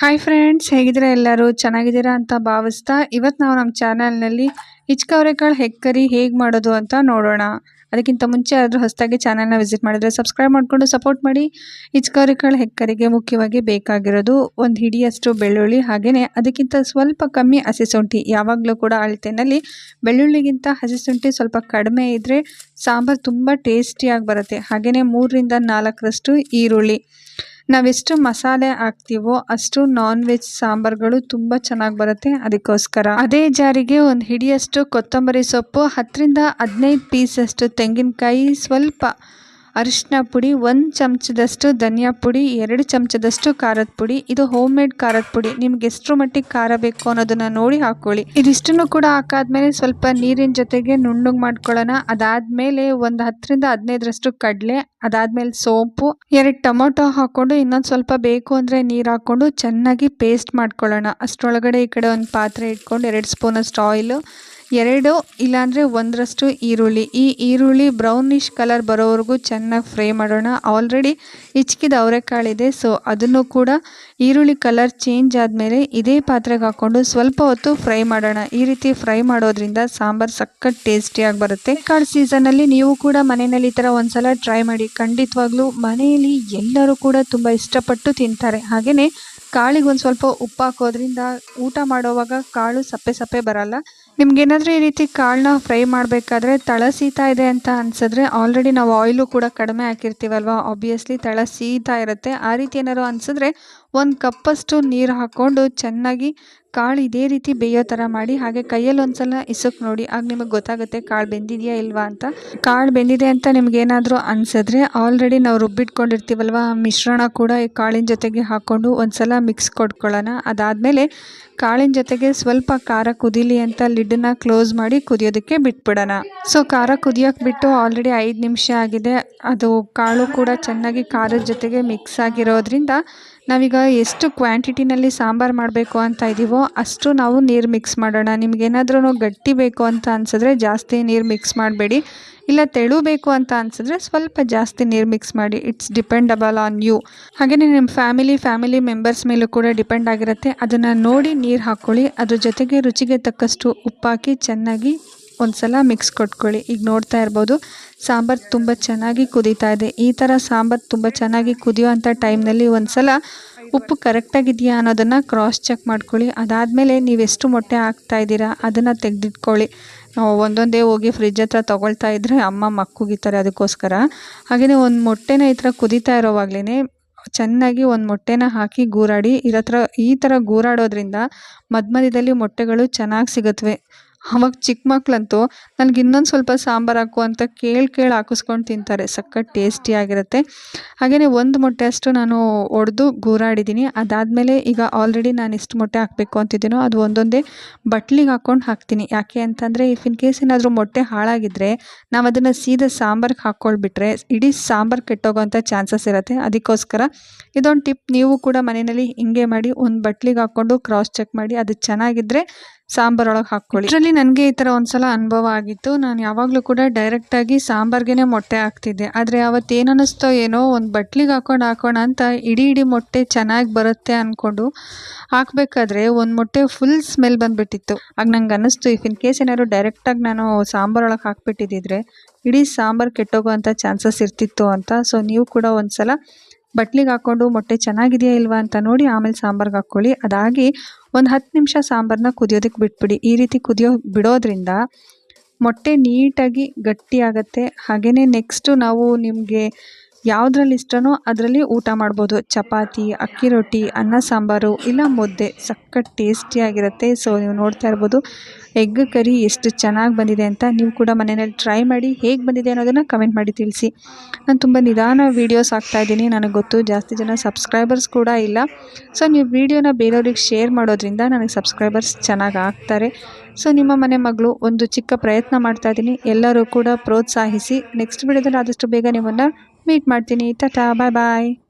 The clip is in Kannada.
ಹಾಯ್ ಫ್ರೆಂಡ್ಸ್ ಹೇಗಿದ್ದೀರಾ ಎಲ್ಲರೂ? ಚೆನ್ನಾಗಿದ್ದೀರಾ ಅಂತ ಭಾವಿಸ್ತಾ ಇವತ್ತು ನಾವು ನಮ್ಮ ಚಾನಲ್ನಲ್ಲಿ ಹಿಚ್ಕವರೆಕಾಳು ಹೆಕ್ಕರಿ ಹೇಗೆ ಮಾಡೋದು ಅಂತ ನೋಡೋಣ. ಅದಕ್ಕಿಂತ ಮುಂಚೆ ಆದರೂ ಹೊಸದಾಗಿ ಚಾನಲ್ನ ವಿಸಿಟ್ ಮಾಡಿದರೆ ಸಬ್ಸ್ಕ್ರೈಬ್ ಮಾಡಿಕೊಂಡು ಸಪೋರ್ಟ್ ಮಾಡಿ. ಹಿಚ್ಕವರೆಕಾಳು ಹೆಕ್ಕರಿಗೆ ಮುಖ್ಯವಾಗಿ ಬೇಕಾಗಿರೋದು ಒಂದು ಹಿಡಿಯಷ್ಟು ಬೆಳ್ಳುಳ್ಳಿ ಹಾಗೆಯೇ ಅದಕ್ಕಿಂತ ಸ್ವಲ್ಪ ಕಮ್ಮಿ ಹಸಿಶುಂಠಿ ಯಾವಾಗಲೂ ಕೂಡ ಅಳತೆನಲ್ಲಿ ಬೆಳ್ಳುಳ್ಳಿಗಿಂತ ಹಸಿಶುಂಠಿ ಸ್ವಲ್ಪ ಕಡಿಮೆ ಇದ್ದರೆ ಸಾಂಬಾರು ತುಂಬ ಟೇಸ್ಟಿಯಾಗಿ ಬರುತ್ತೆ. ಹಾಗೆಯೇ ಮೂರರಿಂದ ನಾಲ್ಕರಷ್ಟು ಈರುಳ್ಳಿ. ನಾವೆಷ್ಟು ಮಸಾಲೆ ಹಾಕ್ತೀವೋ ಅಷ್ಟು ನಾನ್ ವೆಜ್ ಸಾಂಬಾರ್ಗಳು ತುಂಬ ಚೆನ್ನಾಗಿ ಬರುತ್ತೆ ಅದಕ್ಕೋಸ್ಕರ. ಅದೇ ಜಾರಿಗೆ ಒಂದು ಹಿಡಿಯಷ್ಟು ಕೊತ್ತಂಬರಿ ಸೊಪ್ಪು, ಹತ್ತರಿಂದ ಹದಿನೈದು ಪೀಸಷ್ಟು ತೆಂಗಿನಕಾಯಿ, ಸ್ವಲ್ಪ ಅರಿಶಿನ ಪುಡಿ, ಒಂದು ಚಮಚದಷ್ಟು ಧನಿಯಾ ಪುಡಿ, ಎರಡು ಚಮಚದಷ್ಟು ಖಾರದ ಪುಡಿ, ಇದು ಹೋಮ್ ಮೇಡ್ ಖಾರದ ಪುಡಿ. ನಿಮ್ಗೆ ಎಷ್ಟರ ಮಟ್ಟಿಗೆ ಖಾರ ಬೇಕು ಅನ್ನೋದನ್ನ ನೋಡಿ ಹಾಕೊಳ್ಳಿ. ಇದಿಷ್ಟನ್ನು ಕೂಡ ಹಾಕಾದ್ಮೇಲೆ ಸ್ವಲ್ಪ ನೀರಿನ ಜೊತೆಗೆ ನುಣ್ಣಗೆ ಮಾಡ್ಕೊಳ್ಳೋಣ. ಅದಾದ್ಮೇಲೆ ಒಂದು ಹತ್ತರಿಂದ ಹದಿನೈದರಷ್ಟು ಕಡಲೆ, ಅದಾದ್ಮೇಲೆ ಸೋಂಪು, ಎರಡು ಟೊಮೊಟೊ ಹಾಕೊಂಡು ಇನ್ನೊಂದು ಸ್ವಲ್ಪ ಬೇಕು ಅಂದರೆ ನೀರು ಹಾಕ್ಕೊಂಡು ಚೆನ್ನಾಗಿ ಪೇಸ್ಟ್ ಮಾಡ್ಕೊಳ್ಳೋಣ. ಅಷ್ಟರೊಳಗಡೆ ಈ ಕಡೆ ಒಂದು ಪಾತ್ರೆ ಇಟ್ಕೊಂಡು ಎರಡು ಸ್ಪೂನಷ್ಟು ಆಯಿಲು ಎರಡು ಇಲ್ಲಾಂದರೆ ಒಂದರಷ್ಟು ಈರುಳ್ಳಿ. ಈ ಈರುಳ್ಳಿ ಬ್ರೌನಿಷ್ ಕಲರ್ ಬರೋವರೆಗೂ ಚೆನ್ನಾಗಿ ಫ್ರೈ ಮಾಡೋಣ. ಆಲ್ರೆಡಿ ಹಿಚ್ಕಿದ ಅವರೆಕಾಳಿದೆ ಸೊ ಅದನ್ನು ಕೂಡ ಈರುಳ್ಳಿ ಕಲರ್ ಚೇಂಜ್ ಆದಮೇಲೆ ಇದೇ ಪಾತ್ರೆಗೆ ಹಾಕ್ಕೊಂಡು ಸ್ವಲ್ಪ ಹೊತ್ತು ಫ್ರೈ ಮಾಡೋಣ. ಈ ರೀತಿ ಫ್ರೈ ಮಾಡೋದ್ರಿಂದ ಸಾಂಬಾರು ಸಖತ್ ಟೇಸ್ಟಿಯಾಗಿ ಬರುತ್ತೆ. ಕಾಳು ಸೀಸನಲ್ಲಿ ನೀವು ಕೂಡ ಮನೆಯಲ್ಲಿ ಈ ಥರ ಒಂದ್ಸಲ ಟ್ರೈ ಮಾಡಿ. ಖಂಡಿತವಾಗ್ಲೂ ಮನೆಯಲ್ಲಿ ಎಲ್ಲರೂ ಕೂಡ ತುಂಬ ಇಷ್ಟಪಟ್ಟು ತಿಂತಾರೆ. ಹಾಗೆಯೇ ಕಾಳಿಗೆ ಒಂದು ಸ್ವಲ್ಪ ಉಪ್ಪು ಹಾಕೋದ್ರಿಂದ ಊಟ ಮಾಡೋವಾಗ ಕಾಳು ಸಪ್ಪೆ ಸಪ್ಪೆ ಬರಲ್ಲ. ನಿಮ್ಗೇನಾದರೂ ಈ ರೀತಿ ಕಾಳನ್ನ ಫ್ರೈ ಮಾಡಬೇಕಾದ್ರೆ ತಳ ಸೀತಾ ಇದೆ ಅಂತ ಅನ್ಸಿದ್ರೆ ಆಲ್ರೆಡಿ ನಾವು ಆಯಿಲು ಕೂಡ ಕಡಿಮೆ ಹಾಕಿರ್ತೀವಲ್ವ? ಆಬ್ವಿಯಸ್ಲಿ ತಳ ಸೀತಾ ಇರುತ್ತೆ. ಆ ರೀತಿ ಏನಾದ್ರು ಅನಿಸಿದ್ರೆ ಒಂದು ಕಪ್ಪಷ್ಟು ನೀರು ಹಾಕ್ಕೊಂಡು ಚೆನ್ನಾಗಿ ಕಾಳು ಇದೇ ರೀತಿ ಬೇಯೋ ಥರ ಮಾಡಿ, ಹಾಗೆ ಕೈಯಲ್ಲಿ ಒಂದ್ಸಲ ಇಸಕ್ ನೋಡಿ, ಆಗ ನಿಮಗೆ ಗೊತ್ತಾಗುತ್ತೆ ಕಾಳು ಬೆಂದಿದೆಯಾ ಇಲ್ವಾ ಅಂತ. ಕಾಳು ಬೆಂದಿದೆ ಅಂತ ನಿಮಗೇನಾದರೂ ಅನಿಸಿದ್ರೆ ಆಲ್ರೆಡಿ ನಾವು ರುಬ್ಬಿಟ್ಕೊಂಡಿರ್ತೀವಲ್ವ, ಮಿಶ್ರಣ ಕೂಡ ಈ ಕಾಳಿನ ಜೊತೆಗೆ ಹಾಕ್ಕೊಂಡು ಒಂದ್ಸಲ ಮಿಕ್ಸ್ ಕೊಟ್ಕೊಳ್ಳೋಣ. ಅದಾದಮೇಲೆ ಕಾಳಿನ ಜೊತೆಗೆ ಸ್ವಲ್ಪ ಖಾರ ಕುದೀಲಿ ಅಂತ ಲಿಡ್ಡನ್ನ ಕ್ಲೋಸ್ ಮಾಡಿ ಕುದಿಯೋದಕ್ಕೆ ಬಿಟ್ಬಿಡೋಣ. ಸೊ ಖಾರ ಕುದಿಯೋಕ್ಕೆ ಬಿಟ್ಟು ಆಲ್ರೆಡಿ ಐದು ನಿಮಿಷ ಆಗಿದೆ. ಅದು ಕಾಳು ಕೂಡ ಚೆನ್ನಾಗಿ ಖಾರದ ಜೊತೆಗೆ ಮಿಕ್ಸ್ ಆಗಿರೋದ್ರಿಂದ ನಾವೀಗ ಎಷ್ಟು ಕ್ವಾಂಟಿಟಿನಲ್ಲಿ ಸಾಂಬಾರು ಮಾಡಬೇಕು ಅಂತ ಇದ್ದೀವೋ ಅಷ್ಟು ನಾವು ನೀರು ಮಿಕ್ಸ್ ಮಾಡೋಣ. ನಿಮಗೇನಾದ್ರೂ ಗಟ್ಟಿ ಬೇಕು ಅಂತ ಅನ್ಸಿದ್ರೆ ಜಾಸ್ತಿ ನೀರು ಮಿಕ್ಸ್ ಮಾಡಬೇಡಿ. ಇಲ್ಲ ತೆಳು ಬೇಕು ಅಂತ ಅನ್ಸಿದ್ರೆ ಸ್ವಲ್ಪ ಜಾಸ್ತಿ ನೀರು ಮಿಕ್ಸ್ ಮಾಡಿ. ಇಟ್ಸ್ ಡಿಪೆಂಡಬಲ್ ಆನ್ ಯು ಹಾಗೆಯೇ ನಿಮ್ಮ ಫ್ಯಾಮಿಲಿ ಫ್ಯಾಮಿಲಿ ಮೆಂಬರ್ಸ್ ಮೇಲೂ ಕೂಡ ಡಿಪೆಂಡ್ ಆಗಿರುತ್ತೆ. ಅದನ್ನು ನೋಡಿ ನೀರು ಹಾಕ್ಕೊಳ್ಳಿ ಅದ್ರ ಜೊತೆಗೆ ರುಚಿಗೆ ತಕ್ಕಷ್ಟು ಉಪ್ಪಾಕಿ ಚೆನ್ನಾಗಿ ಒಂದು ಸಲ ಮಿಕ್ಸ್ ಕೊಟ್ಕೊಳ್ಳಿ. ಈಗ ನೋಡ್ತಾ ಇರ್ಬೋದು, ಸಾಂಬಾರು ತುಂಬ ಚೆನ್ನಾಗಿ ಕುದೀತಾ ಇದೆ. ಈ ಥರ ಸಾಂಬಾರು ತುಂಬ ಚೆನ್ನಾಗಿ ಕುದಿಯೋ ಟೈಮ್ನಲ್ಲಿ ಒಂದು ಸಲ ಉಪ್ಪು ಕರೆಕ್ಟಾಗಿದೆಯಾ ಅನ್ನೋದನ್ನು ಕ್ರಾಸ್ ಚೆಕ್ ಮಾಡ್ಕೊಳ್ಳಿ. ಅದಾದಮೇಲೆ ಎಷ್ಟು ಮೊಟ್ಟೆ ಹಾಕ್ತಾ ಇದ್ದೀರಾ ಅದನ್ನು ತೆಗೆದಿಟ್ಕೊಳ್ಳಿ. ಒಂದೊಂದೇ ಹೋಗಿ ಫ್ರಿಜ್ ಹತ್ರ ತೊಗೊಳ್ತಾ ಇದ್ದರೆ ಅಮ್ಮ ಮಕ್ಕುಗಿತಾರೆ ಅದಕ್ಕೋಸ್ಕರ. ಹಾಗೆಯೇ ಒಂದು ಮೊಟ್ಟೆನ ಈ ಥರ ಕುದೀತಾ ಇರೋವಾಗ್ಲೇ ಚೆನ್ನಾಗಿ ಒಂದು ಮೊಟ್ಟೆನ ಹಾಕಿ ಗೂರಾಡಿ, ಇರತ್ರ ಈ ಥರ ಗೂರಾಡೋದ್ರಿಂದ ಮಧ್ಯ ಮಧ್ಯದಲ್ಲಿ ಮೊಟ್ಟೆಗಳು ಚೆನ್ನಾಗಿ ಸಿಗುತ್ತವೆ ಅವಾಗ ಚಿಕ್ಕ ಮಕ್ಕಳಂತೂ ನನಗೆ ಇನ್ನೊಂದು ಸ್ವಲ್ಪ ಸಾಂಬಾರು ಹಾಕು ಅಂತ ಕೇಳಿ ಕೇಳಿ ಹಾಕಿಸ್ಕೊಂಡು ತಿಂತಾರೆ. ಸಖತ್ ಟೇಸ್ಟಿಯಾಗಿರುತ್ತೆ ಹಾಗೆಯೇ ಒಂದು ಮೊಟ್ಟೆ ಅಷ್ಟು ನಾನು ಒಡೆದು ಗೂರಾಡಿದ್ದೀನಿ ಅದಾದಮೇಲೆ ಈಗ ಆಲ್ರೆಡಿ ನಾನು ಎಷ್ಟು ಮೊಟ್ಟೆ ಹಾಕಬೇಕು ಅಂತಿದ್ದೀನೋ ಅದು ಒಂದೊಂದೇ ಬಟ್ಲಿಗೆ ಹಾಕ್ಕೊಂಡು ಹಾಕ್ತೀನಿ. ಯಾಕೆ ಅಂತಂದರೆ ಇಫ್ ಇನ್ ಕೇಸ್ ಏನಾದರೂ ಮೊಟ್ಟೆ ಹಾಳಾಗಿದ್ದರೆ ನಾವು ಅದನ್ನು ಸೀದಾ ಸಾಂಬಾರ್ಗೆ ಹಾಕ್ಕೊಳ್ಬಿಟ್ರೆ ಇಡೀ ಸಾಂಬಾರು ಕೆಟ್ಟೋಗೋಂಥ ಚಾನ್ಸಸ್ ಇರುತ್ತೆ. ಅದಕ್ಕೋಸ್ಕರ ಇದೊಂದು ಟಿಪ್. ನೀವು ಕೂಡ ಮನೆಯಲ್ಲಿ ಹಿಂಗೆ ಮಾಡಿ ಒಂದು ಬಟ್ಲಿಗೆ ಹಾಕ್ಕೊಂಡು ಕ್ರಾಸ್ ಚೆಕ್ ಮಾಡಿ ಅದು ಚೆನ್ನಾಗಿದ್ದರೆ ಸಾಂಬಾರೊಳಗೆ ಹಾಕ್ಕೊಳ್ಳಿ. ಇದರಲ್ಲಿ ನನಗೆ ಈ ಥರ ಒಂದ್ಸಲ ಅನುಭವ ಆಗಿತ್ತು. ನಾನು ಯಾವಾಗಲೂ ಕೂಡ ಡೈರೆಕ್ಟಾಗಿ ಸಾಂಬಾರ್ಗೆ ಮೊಟ್ಟೆ ಹಾಕ್ತಿದ್ದೆ. ಆದರೆ ಅವತ್ತು ಏನು ಅನ್ನಿಸ್ತೋ ಏನೋ ಒಂದು ಬಟ್ಲಿಗೆ ಹಾಕೊಂಡು ಹಾಕೋಣ ಅಂತ ಇಡೀ ಇಡೀ ಮೊಟ್ಟೆ ಚೆನ್ನಾಗಿ ಬರುತ್ತೆ ಅಂದ್ಕೊಂಡು ಹಾಕಬೇಕಾದ್ರೆ ಒಂದು ಮೊಟ್ಟೆ ಫುಲ್ ಸ್ಮೆಲ್ ಬಂದುಬಿಟ್ಟಿತ್ತು. ಆಗ ನಂಗೆ ಅನ್ನಿಸ್ತು ಇಫ್ ಇನ್ ಕೇಸ್ ಏನಾದ್ರು ಡೈರೆಕ್ಟಾಗಿ ನಾನು ಸಾಂಬಾರೊಳಗೆ ಹಾಕ್ಬಿಟ್ಟಿದ್ದಿದ್ರೆ ಇಡೀ ಸಾಂಬಾರು ಕೆಟ್ಟೋಗೋ ಅಂಥ ಚಾನ್ಸಸ್ ಇರ್ತಿತ್ತು ಅಂತ. ಸೊ ನೀವು ಕೂಡ ಒಂದು ಸಲ ಬಟ್ಲಿಗೆ ಹಾಕ್ಕೊಂಡು ಮೊಟ್ಟೆ ಚೆನ್ನಾಗಿದೆಯಾ ಇಲ್ವಾ ಅಂತ ನೋಡಿ ಆಮೇಲೆ ಸಾಂಬಾರ್ಗೆ ಹಾಕ್ಕೊಳ್ಳಿ. ಅದಾಗಿ ಒಂದು ಹತ್ತು ನಿಮಿಷ ಸಾಂಬಾರನ್ನ ಕುದಿಯೋದಕ್ಕೆ ಬಿಟ್ಬಿಡಿ. ಈ ರೀತಿ ಕುದಿಯೋ ಬಿಡೋದ್ರಿಂದ ಮೊಟ್ಟೆ ನೀಟಾಗಿ ಗಟ್ಟಿಯಾಗತ್ತೆ. ಹಾಗೆಯೇ ನೆಕ್ಸ್ಟು ನಾವು ನಿಮಗೆ ಯಾವುದ್ರಲ್ಲಿ ಇಷ್ಟನೋ ಅದರಲ್ಲಿ ಊಟ ಮಾಡ್ಬೋದು. ಚಪಾತಿ, ಅಕ್ಕಿ ರೊಟ್ಟಿ, ಅನ್ನ ಸಾಂಬಾರು ಇಲ್ಲ ಮುದ್ದೆ. ಸಖತ್ ಟೇಸ್ಟಿಯಾಗಿರುತ್ತೆ ಸೊ ನೀವು ನೋಡ್ತಾ ಇರ್ಬೋದು ಎಗ್ ಕರಿ ಎಷ್ಟು ಚೆನ್ನಾಗಿ ಬಂದಿದೆ ಅಂತ ನೀವು ಕೂಡ ಮನೆಯಲ್ಲಿ ಟ್ರೈ ಮಾಡಿ ಹೇಗೆ ಬಂದಿದೆ ಅನ್ನೋದನ್ನು ಕಮೆಂಟ್ ಮಾಡಿ ತಿಳಿಸಿ. ನಾನು ತುಂಬ ನಿಧಾನ ವೀಡಿಯೋಸ್ ಹಾಕ್ತಾಯಿದ್ದೀನಿ ನನಗೆ ಗೊತ್ತು ಜಾಸ್ತಿ ಜನ ಸಬ್ಸ್ಕ್ರೈಬರ್ಸ್ ಕೂಡ ಇಲ್ಲ. ಸೊ ನೀವು ವೀಡಿಯೋನ ಬೇರೆಯವ್ರಿಗೆ ಶೇರ್ ಮಾಡೋದ್ರಿಂದ ನನಗೆ ಸಬ್ಸ್ಕ್ರೈಬರ್ಸ್ ಚೆನ್ನಾಗಿ ಆಗ್ತಾರೆ. ಸೊ ನಿಮ್ಮ ಮನೆ ಮಗಳು ಒಂದು ಚಿಕ್ಕ ಪ್ರಯತ್ನ ಮಾಡ್ತಾ ಇದ್ದೀನಿ. ಎಲ್ಲರೂ ಕೂಡ ಪ್ರೋತ್ಸಾಹಿಸಿ. ನೆಕ್ಸ್ಟ್ ವಿಡಿಯೋದಲ್ಲಿ ಆದಷ್ಟು ಬೇಗ ನಿಮ್ಮನ್ನು ಮೀಟ್ ಮಾಡ್ತೀನಿ. ಟಾಟಾ ಬಾಯ್ ಬಾಯ್